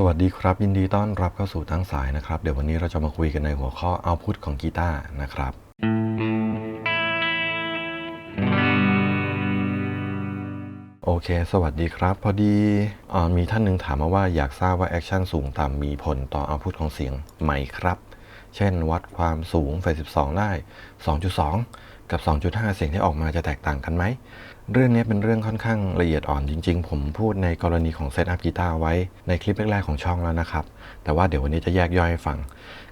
สวัสดีครับ ยินดีต้อนรับเข้าสู่ทั้งสายนะครับ เดี๋ยววันนี้เราจะมาคุยกันในหัวข้อเอาพุทของกีตาร์นะครับ โอเค สวัสดีครับ พอดีออมีท่านหนึ่งถามมาว่าอยากทราบว่าแอคชั่นสูงต่ำมีผลต่อเอาพุทของเสียงไหมครับ เช่นวัดความสูงเฟส12 ได้ 2.2 กับ 2.5 เสียงที่ออกมาจะแตกต่างกันไหม เรื่องนี้เป็นเรื่องค่อนข้างละเอียดอ่อนจริง ๆ ผมพูดในกรณีของเซตอัพกีตาร์ไว้ในคลิปแรกๆของช่องแล้วนะครับ แต่ว่าเดี๋ยววันนี้จะแยกย่อยให้ฟัง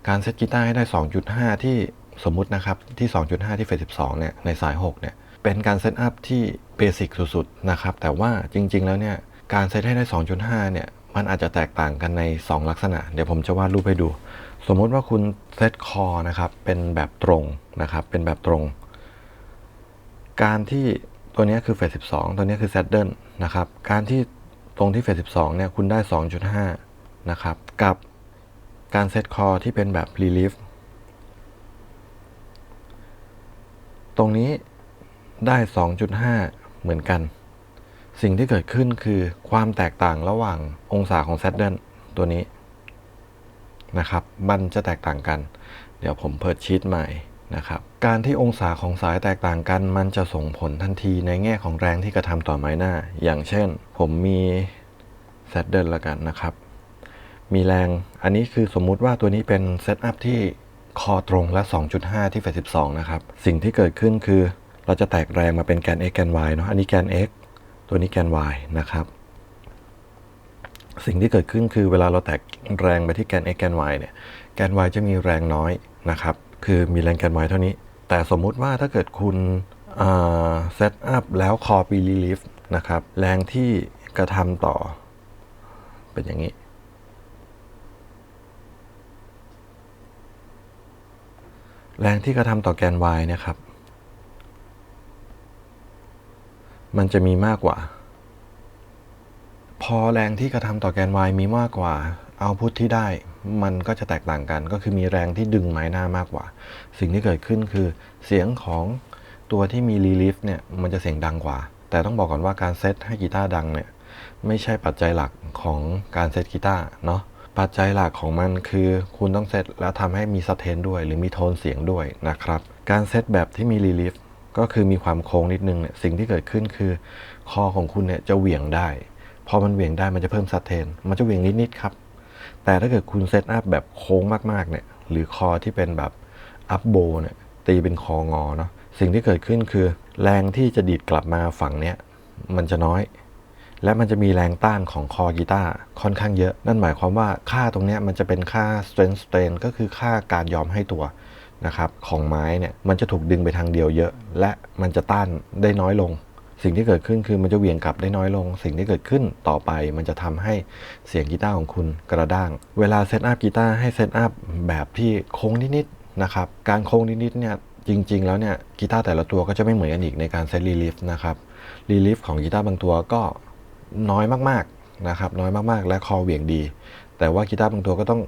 การเซตกีตาร์ให้ได้ 2.5 ที่สมมุตินะครับ ที่ 2.5 ที่เฟส12 เนี่ย ในสาย 6 เนี่ย เป็นการเซตอัพที่เบสิกสุดๆ นะครับ แต่ว่าจริง ๆ แล้วเนี่ย การเซตให้ได้ 2.5 เนี่ย มันอาจจะแตกต่างกันใน 2 ลักษณะ เดี๋ยวผมจะวาดรูปให้ดู สมมุติว่าคุณเซตคอนะครับ เป็นแบบตรงนะครับ เป็นแบบตรง การที่ ตัวนี้คือเฟส12 ตัวนี้คือ saddle นะครับ การที่ตรงที่เฟส12 เนี่ย คุณได้ 2.5 นะครับ กับการเซตคอที่เป็นแบบ relief ตรงนี้ได้ 2.5 เหมือนกัน สิ่งที่เกิดขึ้นคือความแตกต่างระหว่างองศาของ saddle ตัวนี้นะครับ มันจะแตกต่างกัน เดี๋ยวผมเปิดชีตใหม่ นะครับการที่องศาของสายแตกต่างกัน มันจะส่งผลทันทีในแง่ของแรงที่กระทำต่อไม้หน้า อย่างเช่น ผมมีแซดเดิลละกันนะครับ มีแรงอันนี้คือสมมุติว่าตัวนี้เป็นเซตอัพที่คอตรงและ 2.5 ที่เฟส12 นะครับ สิ่งที่เกิดขึ้นคือเราจะแตกแรงมาเป็นแกน x แกน y เนาะอันนี้แกน x ตัวนี้แกน y นะครับ สิ่งที่เกิดขึ้นคือเวลาเราแตกแรงไปที่แกน x แกน y เนี่ยแกน y จะมีแรงน้อยนะครับ คือมีแรงแกน y เท่านี้ แต่สมมุติว่าถ้าเกิดคุณเซตอัพแล้วคอปีรีลิฟนะครับ แรงที่กระทำต่อ เป็นอย่างนี้ แรงที่กระทำต่อแกน y นะครับ มันจะมีมากกว่า พอแรงที่กระทำต่อแกน y มีมากกว่าเอาพุทที่ได้ มันก็จะแตกต่างกัน ก็คือมีแรงที่ดึงไม้หน้ามากกว่า สิ่งที่เกิดขึ้นคือเสียงของตัวที่มีรีลิฟเนี่ยมันจะเสียงดังกว่า แต่ต้องบอกก่อนว่าการเซตให้กีตาร์ดังเนี่ยไม่ใช่ปัจจัยหลักของการเซตกีตาร์เนาะปัจจัยหลักของมันคือคุณต้องเซตแล้วทำให้มีสเตนด้วย หรือมีโทนเสียงด้วยนะครับ การเซตแบบที่มีรีลิฟก็คือมีความโค้งนิดนึงเนี่ยสิ่งที่เกิดขึ้นคือ คอของคุณเนี่ยจะเหวี่ยงได้ พอมันเหวี่ยงได้มันจะเพิ่มสเตนมันจะเหวี่ยงนิดๆครับ แต่ถ้าเกิดคุณเซตอัพแบบโค้งมากๆเนี่ยหรือคอที่เป็นแบบอัพโบเนี่ยตีเป็นคองอเนาะสิ่งที่เกิดขึ้นคือ แรงที่จะดีดกลับมาฝั่งเนี้ยมันจะน้อย และมันจะมีแรงต้านของคอกีตาร์ค่อนข้างเยอะ นั่นหมายความว่าค่าตรงเนี้ยมันจะเป็นค่า strength strain ก็คือค่าการยอมให้ตัวนะครับของไม้เนี่ยมันจะถูกดึงไปทางเดียวเยอะ และมันจะต้านได้น้อยลง สิ่งที่เกิดขึ้นคือมันจะเหวี่ยงกลับได้น้อยลง สิ่งที่เกิดขึ้นต่อไปมันจะทำให้เสียงกีตาร์ของคุณกระด้าง เวลาเซตอัพกีตาร์ให้เซตอัพแบบที่โค้งนิดๆนะครับ การโค้งนิดๆเนี่ยจริง ๆ แล้วเนี่ยกีตาร์แต่ละตัวก็จะไม่เหมือนกันอีกในการเซตรีลิฟนะครับรีลิฟของกีตาร์บางตัวก็น้อยมากๆนะครับน้อยมากๆ และคอเหวี่ยงดี แต่ว่ากีตาร์บางตัวก็ต้อง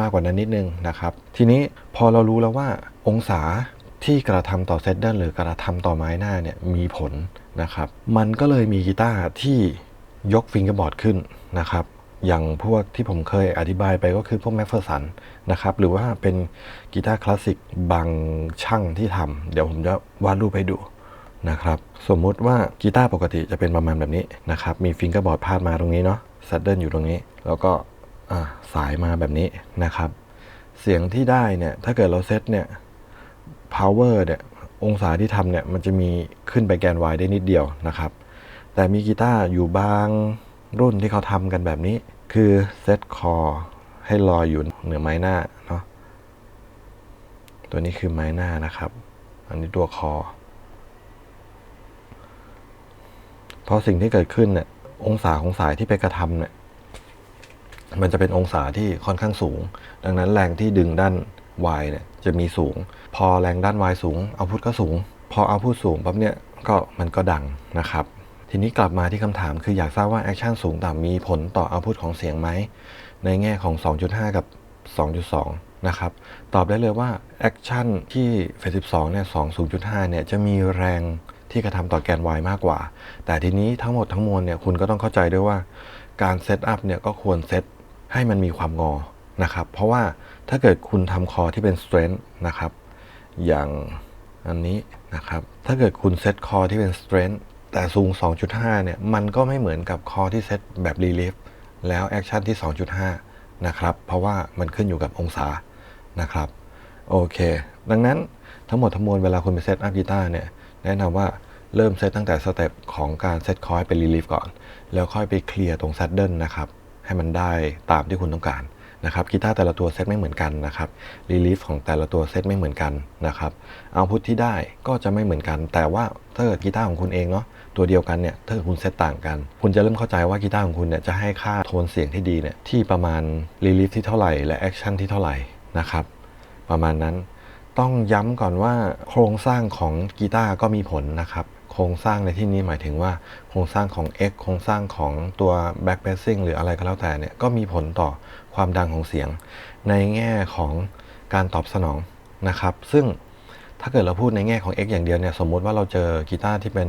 มากกว่านั้นนิดนึงนะครับ ทีนี้พอเรารู้แล้วว่าองศาที่กระทำต่อเซตเดิลหรือกระทำต่อไม้หน้าเนี่ยมีผล นะครับ มันก็เลยมีกีตาร์ที่ยกฟิงเกอร์บอร์ดขึ้นนะครับ อย่างพวกที่ผมเคยอธิบายไปก็คือพวกแมฟเฟอร์สันนะครับ หรือว่าเป็นกีตาร์คลาสสิกบางช่างที่ทำเดี๋ยวผมจะวาดรูปให้ดูนะครับ สมมุติว่ากีตาร์ปกติจะเป็นประมาณแบบนี้นะครับ มีฟิงเกอร์บอร์ดพาดมาตรงนี้เนาะซัดเดิลอยู่ตรงนี้ แล้วก็สายมาแบบนี้นะครับ เสียงที่ได้เนี่ย ถ้าเกิดเราเซตเนี่ย power เนี่ย องศาที่ทำเนี่ยมันจะมีขึ้นไปแกน y ได้นิดเดียวนะครับ แต่มีกีตาร์อยู่บางรุ่นที่เขาทำกันแบบนี้ คือเซตคอให้ลอยอยู่เหนือไม้หน้าเนาะตัวนี้คือไม้หน้านะครับ อันนี้ตัวคอเพราะสิ่งที่เกิดขึ้นเนี่ยองศาของสายที่ไปกระทำเนี่ยมันจะเป็นองศาที่ค่อนข้างสูง ดังนั้นแรงที่ดึงด้าน y เนี่ยจะมีสูง พอแรงด้าน y สูงเอาพุทก็สูง พอเอาพุทสูงปั๊บเนี่ยก็มันก็ดังนะครับ ทีนี้กลับมาที่คำถามคืออยากทราบว่าแอคชั่นสูงต่ำมีผลต่อเอาพุทของเสียงไหม ในแง่ของ 2.5 กับ 2.2 นะครับ ตอบได้เลยว่าแอคชั่นที่เฟส12เนี่ย2.0.5เนี่ยจะมีแรงที่กระทำต่อแกน y มากกว่า แต่ทีนี้ทั้งหมดทั้งมวลเนี่ยคุณก็ต้องเข้าใจด้วยว่าการเซตอัพเนี่ยก็ควรเซตให้มันมีความงอ นะครับ เพราะว่าถ้าเกิดคุณทำคอที่เป็น strength นะครับ อย่างอันนี้นะครับ ถ้าเกิดคุณเซตคอที่เป็น strength แต่สูง 2.5 เนี่ย มันก็ไม่เหมือนกับคอที่เซตแบบ relief แล้วแอคชั่นที่ 2.5 นะครับ เพราะว่ามันขึ้นอยู่กับองศานะครับ โอเค ดังนั้นทั้งหมดทั้งมวลเวลาคุณไปเซตอัพกีตาร์เนี่ย แนะนำว่าเริ่มเซตตั้งแต่สเต็ปของการเซตคอร์ให้เป็น relief ก่อน แล้วค่อยไปเคลียร์ตรง saddle นะครับ ให้มันได้ตามที่คุณต้องการ นะครับกีตาร์แต่ละตัวเซตไม่เหมือนกันนะครับรีลีฟของแต่ละตัวเซตไม่เหมือนกันนะครับเอาพุทที่ได้ก็จะไม่เหมือนกัน แต่ว่าถ้าเกิดกีตาร์ของคุณเองเนาะตัวเดียวกันเนี่ยถ้าคุณเซตต่างกัน คุณจะเริ่มเข้าใจว่ากีตาร์ของคุณเนี่ยจะให้ค่าโทนเสียงที่ดีเนี่ยที่ประมาณรีลีฟที่เท่าไหร่และแอคชั่นที่เท่าไหร่นะครับประมาณนั้นต้องย้ำก่อนว่าโครงสร้างของกีตาร์ก็มีผลนะครับ โครงสร้างในที่นี้หมายถึงว่าโครงสร้างของ X โครงสร้างของตัว back passing หรืออะไรก็แล้วแต่เนี่ยก็มีผลต่อความดังของเสียง ในแง่ของการตอบสนองนะครับ ซึ่งถ้าเกิดเราพูดในแง่ของ X อย่างเดียวเนี่ยสมมติว่าเราเจอกีตาร์ที่เป็น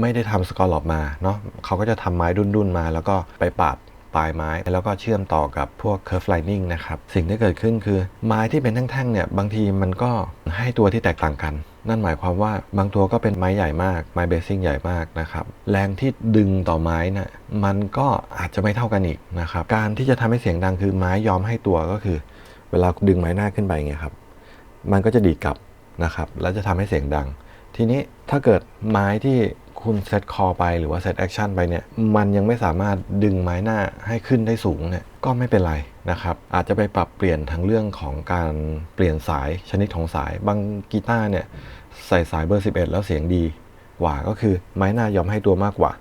ไม่ได้ทำสกอร์ลอปมาเนาะเขาก็จะทำไม้ดุนๆมา แล้วก็ไปปาด ปลายไม้ แล้วก็เชื่อมต่อกับพวก curve lining นะครับ สิ่งที่เกิดขึ้นคือไม้ที่เป็นแท่งๆเนี่ยบางทีมันก็ให้ตัวที่แตกต่างกัน นั่นหมายความว่าบางตัวก็เป็นไม้ใหญ่มาก ไม้เบสซิ่งใหญ่มากนะครับ แรงที่ดึงต่อไม้น่ะมันก็อาจจะไม่เท่ากันอีกนะครับ การที่จะทำให้เสียงดังคือไม้ยอมให้ตัวก็คือ เวลาดึงไม้หน้าขึ้นไปเงี้ยครับ มันก็จะดีดกลับนะครับ แล้วจะทำให้เสียงดัง ทีนี้ถ้าเกิดไม้ที่ คุณเซตคอไปหรือว่าเซตแอคชั่นไปเนี่ยมันยังไม่สามารถดึงไม้หน้าให้ขึ้นได้สูงเนี่ยก็ไม่เป็นไรนะครับอาจจะไปปรับเปลี่ยนทั้งเรื่องของการเปลี่ยนสายชนิดของสายบางกีตาร์เนี่ยใส่สายเบอร์ 11 แล้วเสียงดีกว่าก็คือไม้หน้ายอมให้ตัวมากกว่า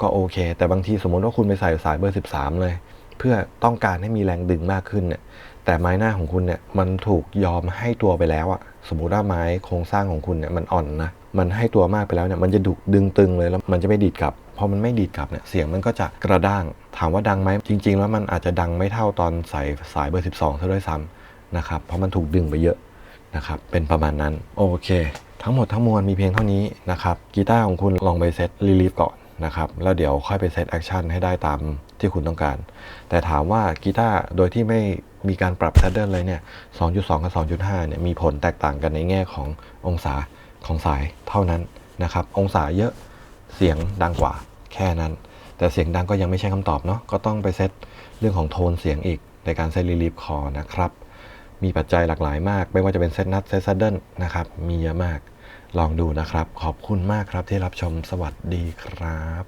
ก็โอเค แต่บางทีสมมติว่าคุณไปใส่สายเบอร์ 13 เลย เพื่อต้องการให้มีแรงดึงมากขึ้นเนี่ยแต่ไม้หน้าของคุณเนี่ยมันถูกยอมให้ตัวไปแล้วอะสมมติว่าไม้โครงสร้างของคุณเนี่ยมันอ่อนนะ มันให้ตัวมากไปแล้วเนี่ยมันจะดุดึงตึงเลยแล้วมันจะไม่ดีดกลับพอมันไม่ดีดกลับเนี่ยเสียงมันก็จะกระด้าง ถามว่าดังไหมจริง ๆ แล้วมันอาจจะดังไม่เท่าตอนใส่สายเบอร์12ซะด้วยซ้ำนะครับเพราะมันถูกดึงไปเยอะนะครับเป็นประมาณนั้นโอเค ทั้งหมดทั้งมวลมีเพียงเท่านี้นะครับกีตาร์ของคุณลองไปเซตรีลีฟก่อนนะครับแล้วเดี๋ยวค่อยไปเซตแอคชั่นให้ได้ตามที่คุณต้องการ แต่ถามว่ากีตาร์โดยที่ไม่มีการปรับแซดเดิลเลยเนี่ย 2.2 กับ 2.5 เนี่ย มีผลแตกต่างกันในแง่ขององศา ของสายเท่านั้นนะครับ องศาเยอะเสียงดังกว่าแค่นั้น แต่เสียงดังก็ยังไม่ใช่คำตอบเนาะก็ต้องไปเซตเรื่องของโทนเสียงอีกในการเซตรีลีฟคอนะครับ มีปัจจัยหลากหลายมาก ไม่ว่าจะเป็นเซตนัทเซตซัดเดิลนะครับ มีเยอะมากลองดูนะครับ ขอบคุณมากครับที่รับชมสวัสดีครับ